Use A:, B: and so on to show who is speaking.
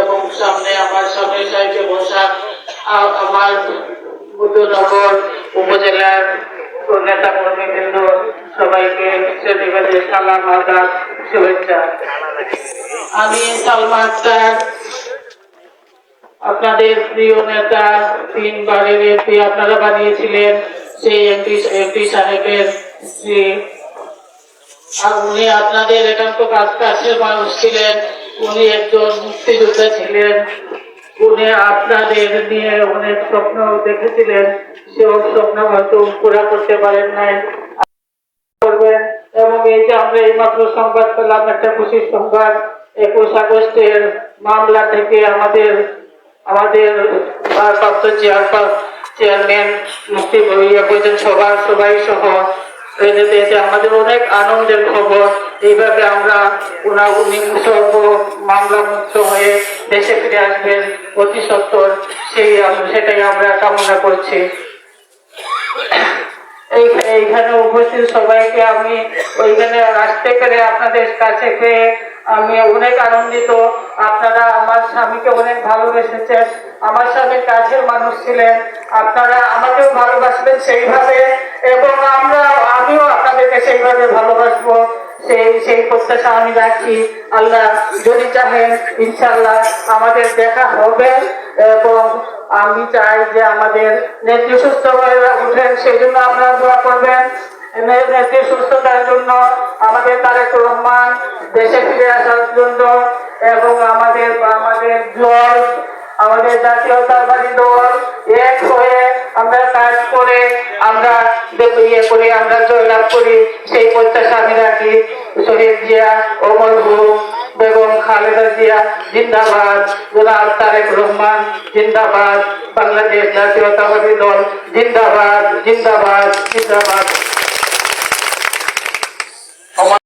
A: এবং সামনে আমার সাইডে বসা আমার বুদ্ধনগর উপজেলার নেতা কর্মীবৃন্দ সবাইকে সালাম, আদাব, শুভেচ্ছা। আমি সালমা আক্তার, আপনাদের প্রিয় নেতা তিনবারের আপনারা বানিয়েছিলেন। সেই সাহেবের আর উনি আপনাদের একান্ত কাছের মানুষ ছিলেন, উনি একজন মুক্তিযোদ্ধা ছিলেন। উনি আপনাদের নিয়ে অনেক স্বপ্ন দেখেছিলেন, সেও স্বপ্ন হয়তো পুরা করতে পারেন নাই। করবেন। এবং এই যে আমরা এইমাত্র সংবাদ পেলাম, একটা খুশির সংবাদ, একুশ আগস্টের মামলা থেকে আমাদের আমাদের ভারপ্রাপ্ত চেয়ারম্যান, মুক্তি ইয়ে করেছেন সবার সবাই সহ। এতে আমাদের অনেক আনন্দের খবর। এইভাবে আমরা উনা উনি সর্ব মামলা মুক্ত হয়ে দেশে ফিরে আসবেন অতি সত্তর। সেই সেটাই আমরা কামনা করছি। এই- এইখানে উপস্থিত সবাইকে আমি ওইখানে আসতে পেরে আপনাদের কাছে পেয়ে আমি অনেক আনন্দিত। আপনারা স্বামীকে অনেক ভালোবেসেছেন। আমার স্বামীর কাছের মানুষ ছিলেন। আপনারা আমাকেও ভালোবাসবেন সেইভাবে এবং আমরা, আমিও আপনাদেরকে সেইভাবে ভালোবাসবো। সেই সেই প্রত্যাশা আমি রাখছি। আল্লাহ যদি চাহেন ইনশাল্লাহ আমাদের দেখা হবে এবং আমি চাই যে আমাদের নেত্রী সুস্থ হয়ে উঠেন। সেই জন্য আপনারা দোয়া করবেন। নেত্রী সুস্থতার জন্য আমাদের তারেক রহমান দেশে ফিরে আসার জন্য এবং আমাদের দল, আমাদের জাতীয়তাবাদী দল, এক হয়ে আমরা কাজ করে আমরা ইয়ে করি, আমরা জয়লাভ করি, সেই প্রত্যাশা আমি রাখি। শহীদ জিয়া, ওমর হুক বেগম খালেদা জিয়া, জিন্দাবাদ। জনাব তারেক রহমান, জিন্দাবাদ। বাংলাদেশ জাতীয়তাবাদী দল, জিন্দাবাদ জিন্দাবাদ জিন্দাবাদ।